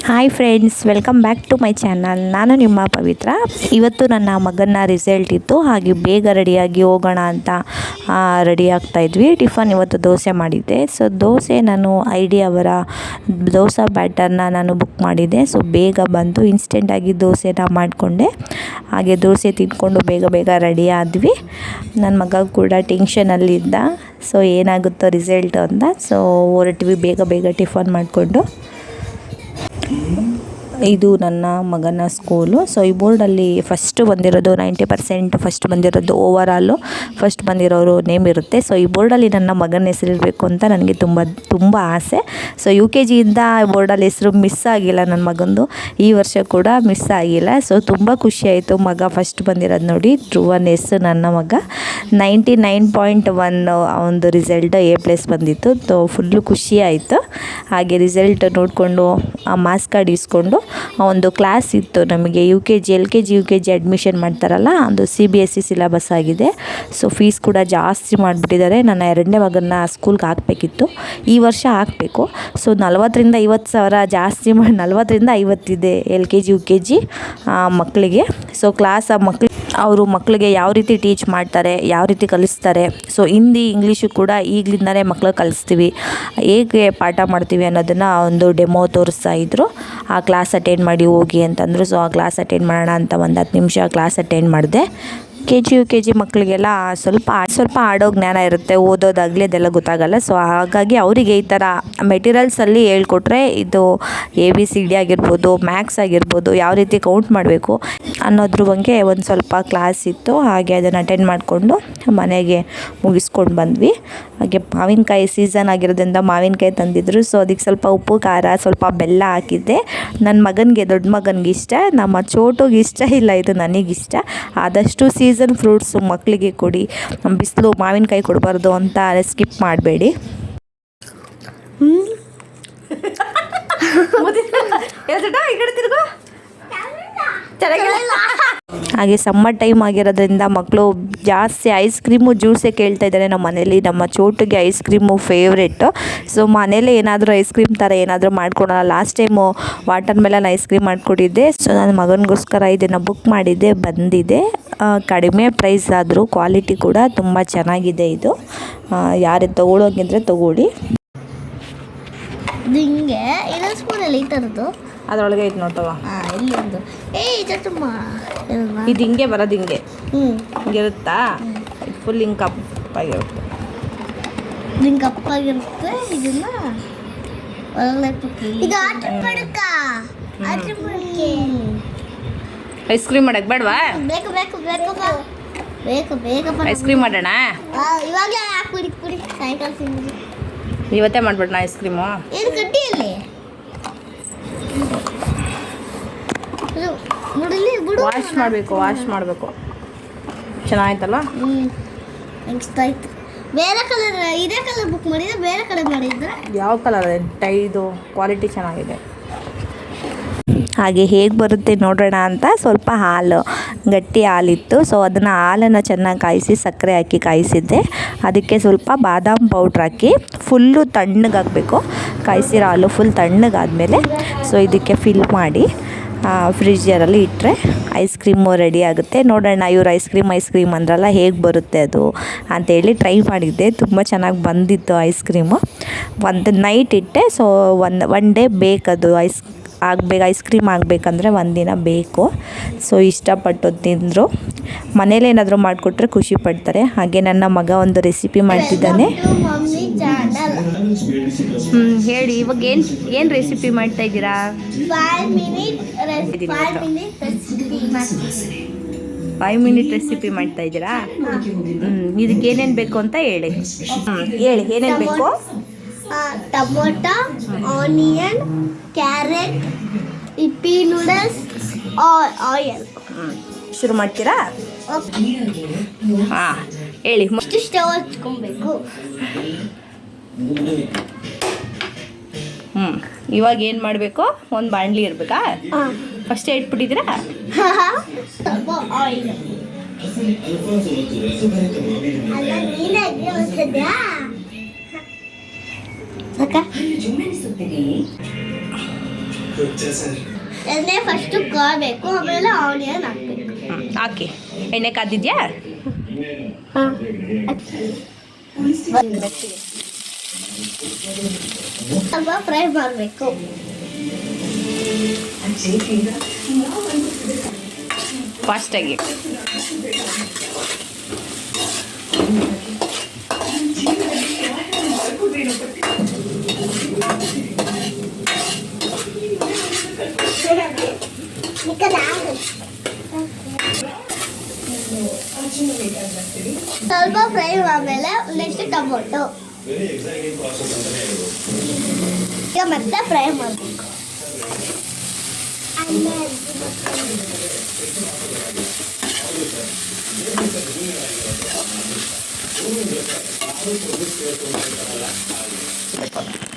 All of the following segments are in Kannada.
Hi friends welcome back to my channel ನಾನು ನಿಮ್ಮ ಪವಿತ್ರ. ಇವತ್ತು ನನ್ನ ಮಗನ ರಿಸಲ್ಟ್ ಇತ್ತು. ಹಾಗೆ ಬೇಗ ರೆಡಿಯಾಗಿ ಹೋಗೋಣ ಅಂತ ರೆಡಿ ಆಗ್ತಾ ಇದ್ವಿ. ಟಿಫನ್ ಇವತ್ತು ದೋಸೆ ಮಾಡಿದ್ದೆ. ಸೊ ದೋಸೆ ನಾನು ಐ ಡಿ ಅವರ ದೋಸೆ ಬ್ಯಾಟರ್ನ ನಾನು ಬುಕ್ ಮಾಡಿದ್ದೆ. ಸೊ ಬೇಗ ಬಂತು ಇನ್ಸ್ಟೆಂಟಾಗಿ ದೋಸೆನ ಮಾಡಿಕೊಂಡೆ. ಹಾಗೆ ದೋಸೆ ತಿಂದ್ಕೊಂಡು ಬೇಗ ಬೇಗ ರೆಡಿ ಆದ್ವಿ. ನನ್ನ ಮಗ ಕೂಡ ಟೆನ್ಷನಲ್ಲಿದ್ದ ಸೊ ಏನಾಗುತ್ತೋ ರಿಸಲ್ಟ್ ಅಂತ. ಸೊ ಹೊರಟ್ವಿ. ಬೇಗ ಬೇಗ ಟಿಫನ್ ಮಾಡಿಕೊಂಡು. peace. ಇದು ನನ್ನ ಮಗನ ಸ್ಕೂಲು ಸೊ ಈ ಬೋರ್ಡಲ್ಲಿ ಫಸ್ಟ್ ಬಂದಿರೋದು ನೈಂಟಿ ಪರ್ಸೆಂಟ್ ಫಸ್ಟ್ ಬಂದಿರೋದು ಓವರ್ ಆಲು ಫಸ್ಟ್ ಬಂದಿರೋರು ನೇಮ್ ಇರುತ್ತೆ. ಸೊ ಈ ಬೋರ್ಡಲ್ಲಿ ನನ್ನ ಮಗನ ಹೆಸರಿರಬೇಕು ಅಂತ ನನಗೆ ತುಂಬ ತುಂಬ ಆಸೆ. ಸೊ ಯು ಕೆ ಜಿಯಿಂದ ಬೋರ್ಡಲ್ಲಿ ಹೆಸರು ಮಿಸ್ ಆಗಿಲ್ಲ ನನ್ನ ಮಗಂದು. ಈ ವರ್ಷ ಕೂಡ ಮಿಸ್ ಆಗಿಲ್ಲ. ಸೊ ತುಂಬ ಖುಷಿಯಾಯಿತು ಮಗ ಫಸ್ಟ್ ಬಂದಿರೋದು ನೋಡಿ, ಧ್ರುವನ್ ಎಸ್ ನನ್ನ ಮಗ. ನೈಂಟಿ ನೈನ್ ಪಾಯಿಂಟ್ ಒನ್ ಒಂದು ರಿಸಲ್ಟ್ ಎ ಪ್ಲಸ್ ಬಂದಿತ್ತು. ಸೊ ಫುಲ್ಲು ಖುಷಿ ಆಯಿತು. ಹಾಗೆ ರಿಸಲ್ಟ್ ನೋಡಿಕೊಂಡು, ಆ ಮಾಸ್ಕ್ ಕಾರ್ಡ್ ಇಸ್ಕೊಂಡು ಒಂದು ಕ್ಲಾಸ್ ಇತ್ತು ನಮಗೆ U K G L K G U K G admission ಮಾಡ್ತಾರಲ್ಲ ಅದು C B S C syllabus ಆಗಿದೆ. ಸೊ ಫೀಸ್ ಕೂಡ ಜಾಸ್ತಿ ಮಾಡಿಬಿಟ್ಟಿದ್ದಾರೆ. ನನ್ನ ಎರಡನೇ ಮಗನ ಸ್ಕೂಲ್ಗೆ ಹಾಕಬೇಕಿತ್ತು. ಈ ವರ್ಷ ಹಾಕಬೇಕು. ಸೊ ನಲ್ವತ್ತರಿಂದ ಐವತ್ತು ಸಾವಿರ ಜಾಸ್ತಿ ಮಾಡಿ, ನಲ್ವತ್ತರಿಂದ ಐವತ್ತಿದೆ L K G U K G ಮಕ್ಕಳಿಗೆ. ಸೊ ಕ್ಲಾಸ್ ಆ ಮಕ್ಳು ಅವರು ಮಕ್ಕಳಿಗೆ ಯಾವ ರೀತಿ ಟೀಚ್ ಮಾಡ್ತಾರೆ, ಯಾವ ರೀತಿ ಕಲಿಸ್ತಾರೆ. ಸೊ ಹಿಂದಿ ಇಂಗ್ಲೀಷು ಕೂಡ ಈಗಲಿಂದನೇ ಮಕ್ಳಿಗೆ ಕಲಿಸ್ತೀವಿ. ಹೇಗೆ ಪಾಠ ಮಾಡ್ತೀವಿ ಅನ್ನೋದನ್ನು ಒಂದು ಡೆಮೋ ತೋರಿಸ್ತಾ ಇದ್ದರು ಆ ಕ್ಲಾಸ್ ಅಟೆಂಡ್ ಮಾಡಿ ಹೋಗಿ ಅಂತಂದರು. ಸೊ ಆ ಕ್ಲಾಸ್ ಅಟೆಂಡ್ ಮಾಡೋಣ ಅಂತ ಒಂದು ಹತ್ತು ನಿಮಿಷ ಕ್ಲಾಸ್ ಅಟೆಂಡ್ ಮಾಡಿದೆ. K G U K G ಮಕ್ಕಳಿಗೆಲ್ಲ ಸ್ವಲ್ಪ ಸ್ವಲ್ಪ ಆಡೋ ಜ್ಞಾನ ಇರುತ್ತೆ, ಓದೋದಾಗಲಿ ಅದೆಲ್ಲ ಗೊತ್ತಾಗಲ್ಲ. ಸೊ ಹಾಗಾಗಿ ಅವರಿಗೆ ಈ ಥರ ಮೆಟೀರಿಯಲ್ಸಲ್ಲಿ ಹೇಳ್ಕೊಟ್ರೆ ಇದು ಎ ಬಿ ಸಿ ಡಿ ಆಗಿರ್ಬೋದು ಮ್ಯಾಕ್ಸ್ ಆಗಿರ್ಬೋದು ಯಾವ ರೀತಿ ಕೌಂಟ್ ಮಾಡಬೇಕು ಅನ್ನೋದ್ರ ಬಗ್ಗೆ ಒಂದು ಸ್ವಲ್ಪ ಕ್ಲಾಸ್ ಇತ್ತು. ಹಾಗೆ ಅದನ್ನು ಅಟೆಂಡ್ ಮಾಡಿಕೊಂಡು ಮನೆಗೆ ಮುಗಿಸ್ಕೊಂಡು ಬಂದ್ವಿ. ಹಾಗೆ ಮಾವಿನಕಾಯಿ ಸೀಸನ್ ಆಗಿರೋದ್ರಿಂದ ಮಾವಿನಕಾಯಿ ತಂದಿದ್ರು. ಸೊ ಅದಕ್ಕೆ ಸ್ವಲ್ಪ ಉಪ್ಪು, ಖಾರ, ಸ್ವಲ್ಪ ಬೆಲ್ಲ ಹಾಕಿದ್ದೆ. ನನ್ನ ಮಗನಿಗೆ, ದೊಡ್ಡ ಮಗನಿಗೆ ಇಷ್ಟ. ನಮ್ಮ ಚೋಟುಗೆ ಇಷ್ಟ ಇಲ್ಲ, ಇದು ನನಗಿಷ್ಟ. ಆದಷ್ಟು ಸೀಸನ್ ಫ್ರೂಟ್ಸು ಮಕ್ಕಳಿಗೆ ಕೊಡಿ. ಬಿಸಿಲು ಮಾವಿನಕಾಯಿ ಕೊಡಬಾರ್ದು ಅಂತ ಸ್ಕಿಪ್ ಮಾಡಬೇಡಿ. ಹಾಗೆ ಸಮ್ಮರ್ ಟೈಮ್ ಆಗಿರೋದ್ರಿಂದ ಮಕ್ಕಳು ಜಾಸ್ತಿ ಐಸ್ ಕ್ರೀಮು ಜ್ಯೂಸೇ ಕೇಳ್ತಾ ಇದ್ದಾರೆ ನಮ್ಮ ಮನೇಲಿ. ನಮ್ಮ ಚೋಟಿಗೆ ಐಸ್ ಕ್ರೀಮು ಫೇವ್ರೇಟು. ಸೊ ಮನೇಲಿ ಏನಾದರೂ ಐಸ್ ಕ್ರೀಮ್ ಥರ ಏನಾದರೂ ಮಾಡ್ಕೊಡೋಣ. Last time watermelon ice cream ಮಾಡಿಕೊಟ್ಟಿದ್ದೆ. So ನನ್ನ ಮಗನಿಗೋಸ್ಕರ ಇದನ್ನು ಬುಕ್ ಮಾಡಿದ್ದೆ ಬಂದಿದೆ. ಕಡಿಮೆ ಪ್ರೈಸ್ ಆದರೂ ಕ್ವಾಲಿಟಿ ಕೂಡ ತುಂಬ ಚೆನ್ನಾಗಿದೆ ಇದು. ಯಾರು ತೊಗೊಳೋಗಿದ್ರೆ ತೊಗೊಳ್ಳಿ. ಹಿಂಗೆ ಇನ್ನೊಂದು ಸ್ಪೂನಲ್ಲಿ ಈ ಥರದ್ದು. ಅದರೊಳಗೆ ಐತೆ ನೋಡ್ತವ ಇಲ್ಲಿ ಒಂದು. ಚಟ್ಟಮ್ಮ ಇದು ಹಿಂಗೆ ಬರೋದು ಹಿಂಗೆ. ಹ್ಞೂ ಹಿಂಗಿರುತ್ತಾ ಫುಲ್ ಹಿಂಗೆ ಕಪ್ಪಾಗಿರುತ್ತೆ ಹಿಂಗೆ ಕಪ್ಪಾಗಿರುತ್ತೆ ಇದನ್ನ ಐಸ್ ಕ್ರೀಮ್ ಮಾಡಕ್ ಬೇಡವಾ? ಬೇಕು ಬೇಕು ಬೇಕು ಬಾ. ಬೇಕು ಬೇಕಪ್ಪ ಐಸ್ ಕ್ರೀಮ್ ಮಾಡೋಣ? ಇವಾಗಲೇ ಹಾಕ್ಬಿಡಿ ಕುಡಿ. ಸಾಯಂಕಾಲ ತಿಂದ್ರಿ ಇವತ್ತೇ ಮಾಡ್ಬಿಡೋಣ ಐಸ್ ಕ್ರೀಮು ಏನು ಕಟ್ಟಿ ವಾಶ್ ಮಾಡಬೇಕು ವಾಶ್ ಮಾಡಬೇಕು. ಚೆನ್ನಾಗಿತ್ತಲ್ಲ ಬೇರೆ ಕಲರ್ ಇದೇ ಕಲರ್ ಬುಕ್ ಮಾಡಿದ್ರೆ ಬೇರೆ ಕಲರ್ ಮಾಡಿದ್ರೆ ಯಾವ ಕಲರ್ ಟೈದು ಕ್ವಾಲಿಟಿ ಚೆನ್ನಾಗಿದೆ. ಹಾಗೆ ಹೇಗೆ ಬರುತ್ತೆ ನೋಡೋಣ ಅಂತ ಸ್ವಲ್ಪ ಹಾಲು ಗಟ್ಟಿ ಹಾಲಿತ್ತು. ಸೊ ಅದನ್ನು ಹಾಲನ್ನು ಚೆನ್ನಾಗಿ ಕಾಯಿಸಿ ಸಕ್ಕರೆ ಹಾಕಿ ಕಾಯಿಸಿದ್ದೆ. ಅದಕ್ಕೆ ಸ್ವಲ್ಪ ಬಾದಾಮ್ ಪೌಡ್ರ್ ಹಾಕಿ ಫುಲ್ಲು ತಣ್ಣಗಾಗಬೇಕು ಕಾಯಿಸಿರೋ ಹಾಲು ಫುಲ್ ತಣ್ಣಗಾದಮೇಲೆ ಸೊ ಇದಕ್ಕೆ ಫಿಲ್ ಮಾಡಿ. ಫ್ರಿಜ್ಜರಲ್ಲಿ ಇಟ್ಟರೆ ಐಸ್ ಕ್ರೀಮು ರೆಡಿ ಆಗುತ್ತೆ. ನೋಡೋಣ, ಇವ್ರು ಐಸ್ ಕ್ರೀಮ್ ಐಸ್ ಕ್ರೀಮ್ ಅಂದ್ರಲ್ಲ ಹೇಗೆ ಬರುತ್ತೆ ಅದು ಅಂತೇಳಿ ಟ್ರೈ ಮಾಡಿದ್ದೆ. ತುಂಬ ಚೆನ್ನಾಗಿ ಬಂದಿತ್ತು ಐಸ್ ಕ್ರೀಮು ಒಂದು ನೈಟ್ ಇಟ್ಟೆ ಸೊ ಒಂದು ಒನ್ ಡೇ ಬೇಕದು ಐಸ್ ಆಗಬೇಕು ಐಸ್ ಕ್ರೀಮ್ ಆಗಬೇಕಂದ್ರೆ ಒಂದಿನ ಬೇಕು. ಸೊ ಇಷ್ಟಪಟ್ಟು ತಿಂದರು. ಮನೇಲಿ ಏನಾದರೂ ಮಾಡಿಕೊಟ್ರೆ ಖುಷಿ ಪಡ್ತಾರೆ. ಹಾಗೆ ನನ್ನ ಮಗ ಒಂದು ರೆಸಿಪಿ ಮಾಡ್ತಿದ್ದಾನೆ. ಹೇಳಿ ಇವಾಗ ಏನು ಏನು ರೆಸಿಪಿ ಮಾಡ್ತಾ ಇದ್ದೀರಾ? ಫೈವ್ ಮಿನಿಟ್ ರೆಸಿಪಿ ಮಾಡ್ತಾ ಇದ್ದೀರಾ? ಹ್ಞೂ ಇದಕ್ಕೆ ಏನೇನು ಬೇಕು ಅಂತ ಹೇಳಿ. ಹ್ಞೂ ಹೇಳಿ ಏನೇನು ಬೇಕು? Tomato onion carrot Yippee noodles oil. ಶುರು ಮಾಡ್ತೀರಾ? ಹಾಂ ಹೇಳಿ. ಸ್ಟವ್ ಹಚ್ಕೊಬೇಕು ಹ್ಞೂ ಇವಾಗ ಏನು ಮಾಡಬೇಕು? ಒಂದು ಬಾಣಲಿ ಇರಬೇಕಾ? ಫಸ್ಟೇ ಇಟ್ಬಿಟ್ಟಿದ್ದೀರಾ ಎಣ್ಣೆ ಫಸ್ಟು ಕಾಬೇಕು ಆಮೇಲೆ ಆನಿಯನ್ ಹಾಕ್ಬೇಕು. ಹಾಕಿ. ಎಣ್ಣೆ ಕಾದಿದ್ಯಾ? ಸ್ವಲ್ಪ ಫ್ರೈ ಮಾಡಬೇಕು. ಫಾಸ್ಟಾಗಿ ಸ್ವಲ್ಪ ಫ್ರೈ ಆಮೇಲೆ ನೆಕ್ಸ್ಟ್ ಟೊಮೊಟೊ. ಈಗ ಮತ್ತೆ ಫ್ರೈ ಮಾಡಬೇಕು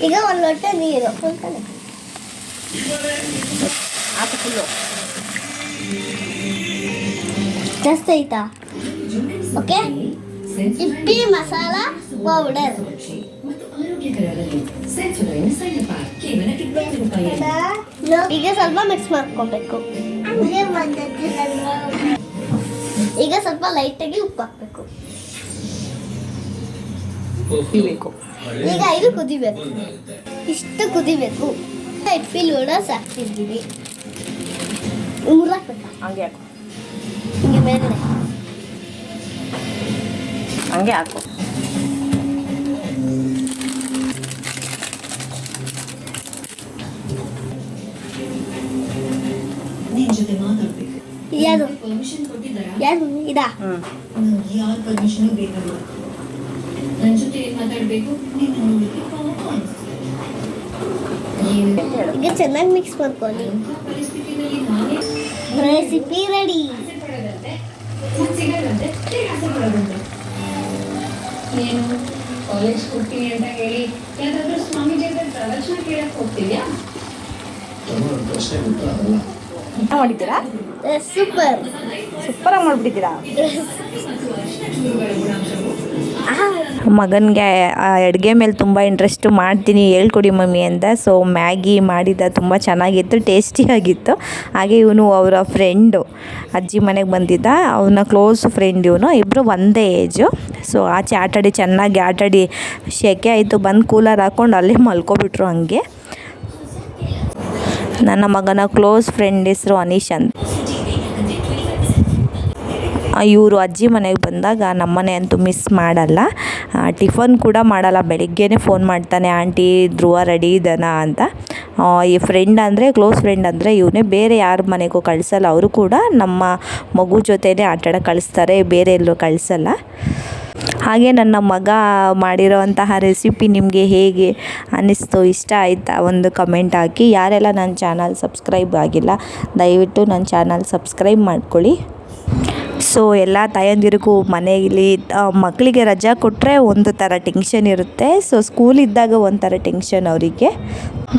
ಈಗ ಒಂದು ಲೋಟ ನೀರು full ಕಲೆ. ಹಾಕು ಫುಲ್ಲು ಜಾಸ್ತಿ ಆಯ್ತಾ ಓಕೆ ಇಪ್ಪಿ ಮಸಾಲ ಪೌಡರ್ ಈಗ ಸ್ವಲ್ಪ ಮಿಕ್ಸ್ ಮಾಡ್ಕೋಬೇಕು. ಈಗ ಸ್ವಲ್ಪ ಲೈಟಾಗಿ ಉಪ್ಪು ಹಾಕ್ಬೇಕು. ಬೇಕು ಈಗ ಇದು ಕುದಿಬೇಕು. ಇಷ್ಟು ಕುದಿಬೇಕು. ಇಪ್ಪಿ ಲೂಡೋಸ್ ಹಾಕ್ತಿದ್ದೀವಿ ಮುರಾಕ್ಬೇಕಾ ಹಂಗೆ ಹಾಕು. ಹಿಂಗೆ ಮೇಲೆ. ಹಂಗೆ ಹಾಕು. ಜೊತೆ ಮಾತಾಡ್ಬೇಕು. ಯಾರು? ಪರ್ಮಿಷನ್ ಕೊಟ್ಟಿದ್ದಾರಾ? ಯಾರು? ಇದಾ? ಹ್ಞೂ ಯಾರ ಪರ್ಮಿಷನ್ ಬೇಕಲ್ಲ ನನ್ ಜೊತೆ ಏನ್ ನೀನು ನೋಡಿದ್ರೆ ಕೋಪ. ಈಗ ಚೆನ್ನಾಗಿ ಮಿಕ್ಸ್ ಮಾಡ್ಕೊಳ್ಳಿ. ಪರಿಸ್ಥಿತಿಯಲ್ಲಿ ನಾನೇ ರೆಸಿಪಿ ರೆಡಿ ಆಸೆ ಪಡೋದಂತೆ ನೀನು ಕಾಲೇಜ್ ಹೋಗ್ತೀನಿ ಅಂತ ಹೇಳಿ ಯಾವ್ದಾದ್ರು ಸ್ವಾಮೀಜಿ ಪ್ರವಚನ ಕೇಳಕ್ ಹೋಗ್ತಿದ್ಯಾ ಮಾಡಿದ್ದೀರಾ? ಸೂಪರ್ ಸೂಪರಾಗಿ ಮಾಡಿಬಿಟ್ಟಿದ್ದೀರಾ? ಮಗನಿಗೆ ಅಡುಗೆ ಮೇಲೆ ತುಂಬ ಇಂಟ್ರೆಸ್ಟು ಮಾಡ್ತೀನಿ ಹೇಳ್ಕೊಡಿ ಮಮ್ಮಿ ಅಂತ. ಸೊ ಮ್ಯಾಗಿ ಮಾಡಿದ ತುಂಬ ಚೆನ್ನಾಗಿತ್ತು ಟೇಸ್ಟಿಯಾಗಿತ್ತು ಹಾಗೆ ಇವನು ಅವರ ಫ್ರೆಂಡು ಅಜ್ಜಿ ಮನೆಗೆ ಬಂದಿದ್ದ. ಅವನ ಕ್ಲೋಸ್ ಫ್ರೆಂಡ್ ಇವನು ಇಬ್ಬರು ಒಂದೇ ಏಜು ಸೊ ಆಚೆ ಆಟಾಡಿ ಚೆನ್ನಾಗಿ ಆಟಾಡಿ ಶೆಕೆ ಆಯಿತು ಬಂದು ಕೂಲರ್ ಹಾಕ್ಕೊಂಡು ಅಲ್ಲೇ ಮಲ್ಕೊಬಿಟ್ರು ಹಂಗೆ. ನನ್ನ ಮಗನ ಕ್ಲೋಸ್ ಫ್ರೆಂಡ್ ಹೆಸರು ಅನೀಶ್ ಅಂತ. ಇವರು ಅಜ್ಜಿ ಮನೆಗೆ ಬಂದಾಗ ನಮ್ಮನೆ ಅಂತೂ ಮಿಸ್ ಮಾಡಲ್ಲ. ಟಿಫನ್ ಕೂಡ ಮಾಡಲ್ಲ. ಬೆಳಿಗ್ಗೆನೇ ಫೋನ್ ಮಾಡ್ತಾನೆ, ಆಂಟಿ ಧ್ರುವ ರೆಡಿ ಇದನಾ? ಅಂತ. ಈ ಫ್ರೆಂಡ್ ಅಂದರೆ ಕ್ಲೋಸ್ ಫ್ರೆಂಡ್ ಅಂದರೆ ಇವನೇ ಬೇರೆ ಯಾರ ಮನೆಗೂ ಕಳಿಸಲ್ಲ. ಅವರು ಕೂಡ ನಮ್ಮ ಮಗು ಜೊತೆನೇ ಆಟಾಡ ಕಳಿಸ್ತಾರೆ, ಬೇರೆ ಎಲ್ಲೂ ಕಳಿಸಲ್ಲ. ಹಾಗೆ ನನ್ನ ಮಗ ಮಾಡಿರೋವಂತಹ ರೆಸಿಪಿ ನಿಮಗೆ ಹೇಗೆ ಅನ್ನಿಸ್ತು, ಇಷ್ಟ ಆಯಿತಾ? ಒಂದು ಕಮೆಂಟ್ ಹಾಕಿ. ಯಾರೆಲ್ಲ ನನ್ನ ಚಾನಲ್ ಸಬ್ಸ್ಕ್ರೈಬ್ ಆಗಿಲ್ಲ, ದಯವಿಟ್ಟು ನನ್ನ ಚಾನಲ್ ಸಬ್ಸ್ಕ್ರೈಬ್ ಮಾಡ್ಕೊಳ್ಳಿ. ಸೊ ಎಲ್ಲ ತಾಯಂದಿರಿಗೂ ಮನೆಯಲ್ಲಿ ಮಕ್ಕಳಿಗೆ ರಜಾ ಕೊಟ್ಟರೆ ಒಂದು ಥರ ಟೆನ್ಷನ್ ಇರುತ್ತೆ. ಸೊ ಸ್ಕೂಲ್ ಇದ್ದಾಗ ಒಂಥರ ಟೆನ್ಷನ್ ಅವರಿಗೆ.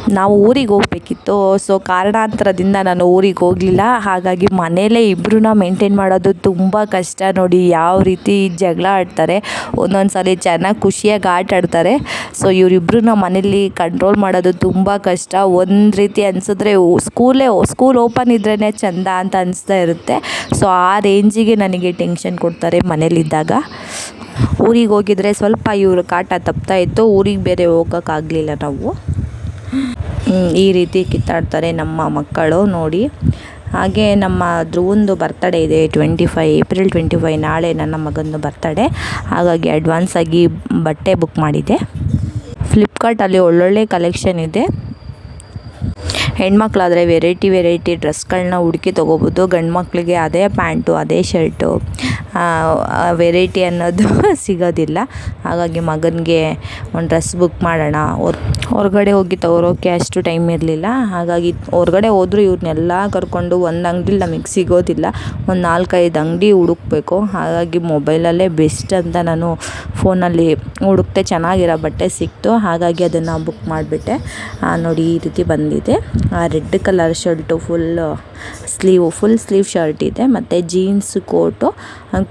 ನಾವು ಊರಿಗೆ ಹೋಗ್ಬೇಕಿತ್ತು. ಸೊ ಕಾರಣಾಂತರದಿಂದ ನಾನು ಊರಿಗೆ ಹೋಗಲಿಲ್ಲ. ಹಾಗಾಗಿ ಮನೆಯಲ್ಲೇ ಇಬ್ಬರನ್ನ ಮೇಂಟೈನ್ ಮಾಡೋದು ತುಂಬ ಕಷ್ಟ ನೋಡಿ ಯಾವ ರೀತಿ ಜಗಳ ಆಡ್ತಾರೆ. ಒಂದೊಂದು ಸಲ ಚೆನ್ನಾಗಿ ಖುಷಿಯಾಗಿ ಆಟ ಆಡ್ತಾರೆ. ಸೊ ಇವರಿಬ್ಬರನ್ನ ಮನೇಲಿ ಕಂಟ್ರೋಲ್ ಮಾಡೋದು ತುಂಬ ಕಷ್ಟ. ಒಂದು ರೀತಿ ಅನಿಸಿದ್ರೆ ಸ್ಕೂಲೇ, ಸ್ಕೂಲ್ ಓಪನ್ ಇದ್ರೇ ಚಂದ ಅಂತ ಅನಿಸ್ತಾ ಇರುತ್ತೆ. ಸೊ ಆ ರೇಂಜಿಗೆ ನನಗೆ ಟೆನ್ಷನ್ ಕೊಡ್ತಾರೆ ಮನೇಲಿದ್ದಾಗ. ಊರಿಗೆ ಹೋಗಿದ್ರೆ ಸ್ವಲ್ಪ ಇವರು ಕಾಟ ತಪ್ತಾ ಇತ್ತು. ಊರಿಗೆ ಬೇರೆ ಹೋಗೋಕ್ಕಾಗಲಿಲ್ಲ ನಾವು. ಈ ರೀತಿ ಕಿತ್ತಾಡ್ತಾರೆ ನಮ್ಮ ಮಕ್ಕಳು ನೋಡಿ. ಹಾಗೆ ನಮ್ಮ ಧ್ರುವಂದು ಬರ್ತಡೇ ಇದೆ twenty five April twenty five ನಾಳೆ ನನ್ನ ಮಗನದು ಬರ್ತಡೇ ಹಾಗಾಗಿ ಅಡ್ವಾನ್ಸಾಗಿ ಬಟ್ಟೆ ಬುಕ್ ಮಾಡಿದೆ ಫ್ಲಿಪ್ಕಾರ್ಟಲ್ಲಿ ಒಳ್ಳೊಳ್ಳೆ ಕಲೆಕ್ಷನ್ ಇದೆ. ಹೆಣ್ಮಕ್ಳಾದರೆ ವೆರೈಟಿ ವೆರೈಟಿ ಡ್ರೆಸ್ಗಳನ್ನ ಹುಡುಕಿ ತೊಗೋಬೋದು. ಗಂಡು ಮಕ್ಕಳಿಗೆ ಅದೇ ಪ್ಯಾಂಟು, ಅದೇ ಶರ್ಟು ವೆರೈಟಿ ಅನ್ನೋದು ಸಿಗೋದಿಲ್ಲ. ಹಾಗಾಗಿ ಮಗನಿಗೆ ಒಂದು ಡ್ರೆಸ್ ಬುಕ್ ಮಾಡೋಣ. ಹೊರಗಡೆ ಹೋಗಿ ತಗೋರೋಕ್ಕೆ ಅಷ್ಟು ಟೈಮ್ ಇರಲಿಲ್ಲ. ಹಾಗಾಗಿ ಹೊರಗಡೆ ಹೋದರೂ ಇವ್ರನ್ನೆಲ್ಲ ಕರ್ಕೊಂಡು ಒಂದು ಅಂಗಡಿಲಿ ನಮಗೆ ಸಿಗೋದಿಲ್ಲ. ಒಂದು ನಾಲ್ಕೈದು ಅಂಗಡಿ ಹುಡುಕ್ಬೇಕು. ಹಾಗಾಗಿ ಮೊಬೈಲಲ್ಲೇ ಬೆಸ್ಟ್ ಅಂತ ನಾನು ಫೋನಲ್ಲಿ ಹುಡುಕ್ತೆ ಚೆನ್ನಾಗಿರೋ ಬಟ್ಟೆ ಸಿಕ್ತು. ಹಾಗಾಗಿ ಅದನ್ನು ಬುಕ್ ಮಾಡಿಬಿಟ್ಟೆ. ನೋಡಿ ಈ ರೀತಿ ಬಂದಿದೆ. Red colour shirt full sleeve, full sleeve shirt ಇದೆ. ಮತ್ತು ಜೀನ್ಸ್ ಕೋಟು.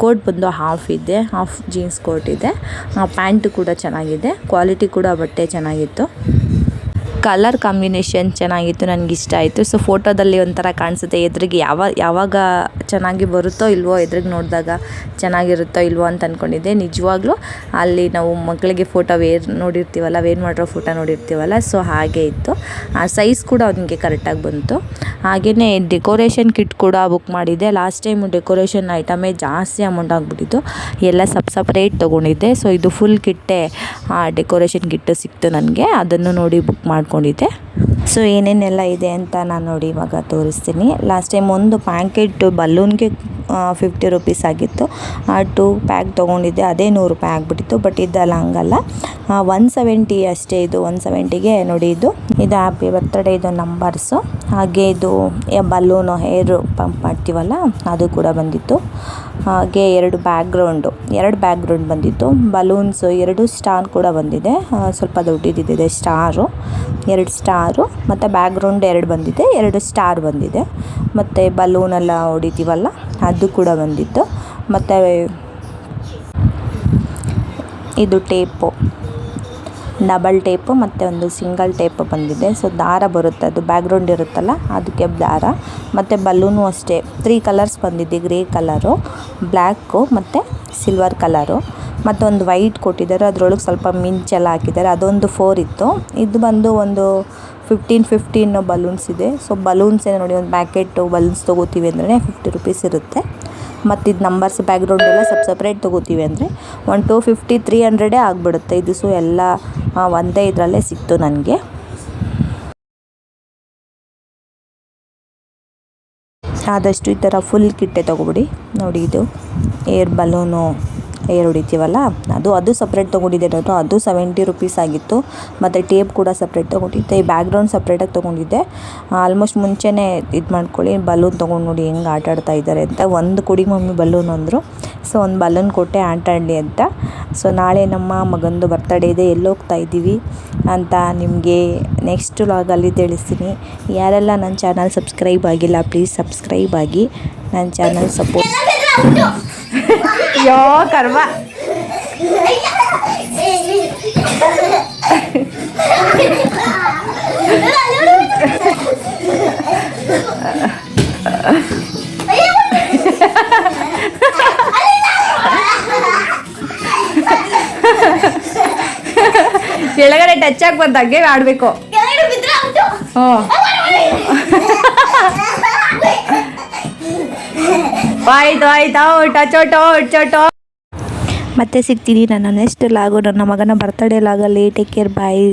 ಕೋಟ್ ಬಂದು ಹಾಫ್ ಇದೆ, ಹಾಫ್ ಜೀನ್ಸ್ ಕೋಟ್ ಇದೆ. ಪ್ಯಾಂಟ್ ಕೂಡ ಚೆನ್ನಾಗಿದೆ. ಕ್ವಾಲಿಟಿ ಕೂಡ ಬಟ್ಟೆ ಚೆನ್ನಾಗಿತ್ತು. ಕಲರ್ ಕಾಂಬಿನೇಷನ್ ಚೆನ್ನಾಗಿತ್ತು ನನಗೆ ಇಷ್ಟ ಆಯಿತು. ಸೊ ಫೋಟೋದಲ್ಲಿ ಒಂಥರ ಕಾಣಿಸುತ್ತೆ, ಎದುರಿಗೆ ಯಾವ, ಯಾವಾಗ ಚೆನ್ನಾಗಿ ಬರುತ್ತೋ ಇಲ್ವೋ ಎದುರಿಗೆ ನೋಡಿದಾಗ ಚೆನ್ನಾಗಿರುತ್ತೋ ಇಲ್ವೋ ಅಂತ ಅಂದ್ಕೊಂಡಿದ್ದೆ ನಿಜವಾಗ್ಲೂ ಅಲ್ಲಿ ನಾವು ಮಕ್ಕಳಿಗೆ ಫೋಟೋ ವೇರ್ ನೋಡಿರ್ತೀವಲ್ಲ, ವೇರ್ ಮಾಡಿರೋ ಫೋಟೋ ನೋಡಿರ್ತೀವಲ್ಲ ಸೊ ಹಾಗೆ ಇತ್ತು. ಆ ಸೈಜ್ ಕೂಡ ಅವನಿಗೆ ಕರೆಕ್ಟಾಗಿ ಬಂತು. ಹಾಗೆಯೇ ಡೆಕೋರೇಷನ್ ಕಿಟ್ ಕೂಡ ಬುಕ್ ಮಾಡಿದ್ದೆ. ಲಾಸ್ಟ್ ಟೈಮ್ ಡೆಕೋರೇಷನ್ ಐಟಮೇ ಜಾಸ್ತಿ ಅಮೌಂಟ್ ಆಗಿಬಿಟ್ಟಿತ್ತು. ಎಲ್ಲ ಸಪ್ ಸಪ್ರೇಟ್ ತೊಗೊಂಡಿದ್ದೆ. ಸೊ ಇದು ಫುಲ್ ಕಿಟ್ಟೆ ಡೆಕೋರೇಷನ್ ಕಿಟ್ಟು ಸಿಕ್ತು ನನಗೆ. ಅದನ್ನು ನೋಡಿ ಬುಕ್ ಮಾಡ್ಕೊಂಡಿದ್ದೆ. ಸೊ ಏನೇನೆಲ್ಲ ಇದೆ ಅಂತ ನಾನು ನೋಡಿ ಇವಾಗ ತೋರಿಸ್ತೀನಿ. ಲಾಸ್ಟ್ ಟೈಮ್ ಒಂದು ಪ್ಯಾಕೆಟ್ ಬಲೂನ್ಗೆ ಫಿಫ್ಟಿ ರುಪೀಸ್ ಆಗಿತ್ತು. ಆ ಟೂ ಪ್ಯಾಕ್ ತೊಗೊಂಡಿದ್ದೆ. ಅದೇ ನೂರು ರೂಪಾಯಿ ಆಗಿಬಿಟ್ಟಿತ್ತು ಬಟ್ ಇದೆಲ್ಲ ಹಂಗಲ್ಲ. ಒನ್ ಸೆವೆಂಟಿ ಅಷ್ಟೇ ಇದು. ಒನ್ ಸೆವೆಂಟಿಗೆ ನೋಡಿ ಇದು. ಇದು ಹ್ಯಾಪಿ ಬರ್ತ್ಡೇ ಇದು ನಂಬರ್ಸು ಹಾಗೆ ಇದು ಬಲೂನು ಹೇರು ಪಂಪ್ ಮಾಡ್ತೀವಲ್ಲ, ಅದು ಕೂಡ ಬಂದಿತ್ತು. ಹಾಗೆ ಎರಡು ಬ್ಯಾಕ್ಗ್ರೌಂಡು ಎರಡು ಬ್ಯಾಕ್ಗ್ರೌಂಡ್ ಬಂದಿತ್ತು. ಬಲೂನ್ಸ್ ಎರಡು ಸ್ಟಾರ್ ಕೂಡ ಬಂದಿದೆ. ಸ್ವಲ್ಪ ದೊಡ್ಡದಿದೆ ಸ್ಟಾರು ಎರಡು ಸ್ಟಾರು ಮತ್ತು ಬ್ಯಾಕ್ಗ್ರೌಂಡ್ ಎರಡು ಬಂದಿದೆ. ಎರಡು ಸ್ಟಾರ್ ಬಂದಿದೆ. ಮತ್ತು ಬಲೂನೆಲ್ಲ ಹೊಡಿತೀವಲ್ಲ, ಅದು ಕೂಡ ಬಂದಿತ್ತು. ಮತ್ತು ಇದು ಟೇಪು ಡಬಲ್ ಟೇಪು ಮತ್ತು ಒಂದು ಸಿಂಗಲ್ ಟೇಪ್ ಬಂದಿದೆ. ಸೊ ದಾರ ಬರುತ್ತೆ. ಅದು ಬ್ಯಾಕ್ಗ್ರೌಂಡ್ ಇರುತ್ತಲ್ಲ, ಅದಕ್ಕೆ ದಾರ. ಮತ್ತು ಬಲೂನು ಅಷ್ಟೇ. ತ್ರೀ ಕಲರ್ಸ್ ಬಂದಿದೆ. ಗ್ರೇ ಕಲರು ಬ್ಲ್ಯಾಕು ಮತ್ತು ಸಿಲ್ವರ್ ಕಲರು ಮತ್ತೊಂದು ವೈಟ್ ಕೊಟ್ಟಿದ್ದಾರೆ. ಅದರೊಳಗೆ ಸ್ವಲ್ಪ ಮಿಂಚೆಲ್ಲ ಹಾಕಿದ್ದಾರೆ. ಅದೊಂದು ಫೋರ್ ಇತ್ತು. ಇದು ಬಂದು ಒಂದು ಫಿಫ್ಟೀನ್ ಫಿಫ್ಟೀನ್ ಬಲೂನ್ಸ್ ಇದೆ. ಸೊ ಬಲೂನ್ಸ್ ಏನು ನೋಡಿ, ಒಂದು ಪ್ಯಾಕೆಟು ಬಲೂನ್ಸ್ ತೊಗೋತೀವಿ ಅಂದ್ರೆ ಫಿಫ್ಟಿ ರುಪೀಸ್ ಇರುತ್ತೆ. ಮತ್ತು ಇದು ನಂಬರ್ಸ್ ಬ್ಯಾಕ್ಗ್ರೌಂಡ್ ಎಲ್ಲ ಸಪ್ ಸಪ್ರೇಟ್ ತೊಗೋತೀವಿ ಅಂದರೆ ಒನ್ ಟು ಫಿಫ್ಟಿ ತ್ರೀ ಹಂಡ್ರೆಡೇ ಆಗಿಬಿಡುತ್ತೆ. ಇದು ಸೊ ಎಲ್ಲ ಒಂದೇ ಇದರಲ್ಲೇ ಸಿಕ್ತು ನನಗೆ. ಆದಷ್ಟು ಈ ಥರ ಫುಲ್ ಕಿಟ್ಟೆ ತೊಗೊಬಿಡಿ. ನೋಡಿ ಇದು ಏರ್ ಬಲೂನು ಏರ್ ಹೊಡಿತೀವಲ್ಲ ಅದು ಅದು ಸಪ್ರೇಟ್ ತೊಗೊಂಡಿದ್ದೆ ನಾನು ಅದು ಸೆವೆಂಟಿ ರುಪೀಸ್ ಆಗಿತ್ತು. ಮತ್ತು ಟೇಪ್ ಕೂಡ ಸಪ್ರೇಟ್ ತೊಗೊಂಡಿದ್ದೆ. ಈ ಬ್ಯಾಕ್ಗ್ರೌಂಡ್ ಸಪ್ರೇಟಾಗಿ ತೊಗೊಂಡಿದ್ದೆ. ಆಲ್ಮೋಸ್ಟ್ ಮುಂಚೆನೇ ಇದು ಮಾಡ್ಕೊಳ್ಳಿ. ಬಲೂನ್ ತೊಗೊಂಡು ನೋಡಿ ಹೆಂಗೆ ಆಟ ಆಡ್ತಾ ಇದ್ದಾರೆ ಅಂತ. ಒಂದು ಕೊಡಿ ಮಮ್ಮಿ ಬಲೂನ್ ಅಂದರು. ಸೊ ಒಂದು ಬಲೂನ್ ಕೊಟ್ಟೆ ಆಟ ಆಡಲಿ ಅಂತ. ಸೊ ನಾಳೆ ನಮ್ಮ ಮಗಂದು ಬರ್ತಡೇ ಇದೆ. ಎಲ್ಲಿ ಹೋಗ್ತಾ ಇದ್ದೀವಿ ಅಂತ ನಿಮಗೆ ನೆಕ್ಸ್ಟ್ ವ್ಲಾಗಲ್ಲಿ ತಿಳಿಸ್ತೀನಿ. ಯಾರೆಲ್ಲ ನನ್ನ ಚಾನಲ್ ಸಬ್ಸ್ಕ್ರೈಬ್ ಆಗಿಲ್ಲ ಪ್ಲೀಸ್ ಸಬ್ಸ್ಕ್ರೈಬ್ ಆಗಿ. ನನ್ನ ಚಾನಲ್ ಸಪೋರ್ಟ್ ಯೋ ಕರ್ಮ ಕೆಳಗಡೆ ಟಚ್ ಆಗಿ ಬಂದಾಗೆ ಆಡಬೇಕು ಕೆಳಗಡೆ ಬಿದ್ರೆ ಔಟು. ಹ್ಞೂ ಆಯ್ತು ಆಯ್ತು, ಔಟ್ ಚೋಟೋ ಚೋಟೋ ಮತ್ತೆ ಸಿಗ್ತೀನಿ ನನ್ನ ನೆಕ್ಸ್ಟ್ ಲಾಗು, ನನ್ನ ಮಗನ birthday late take care bye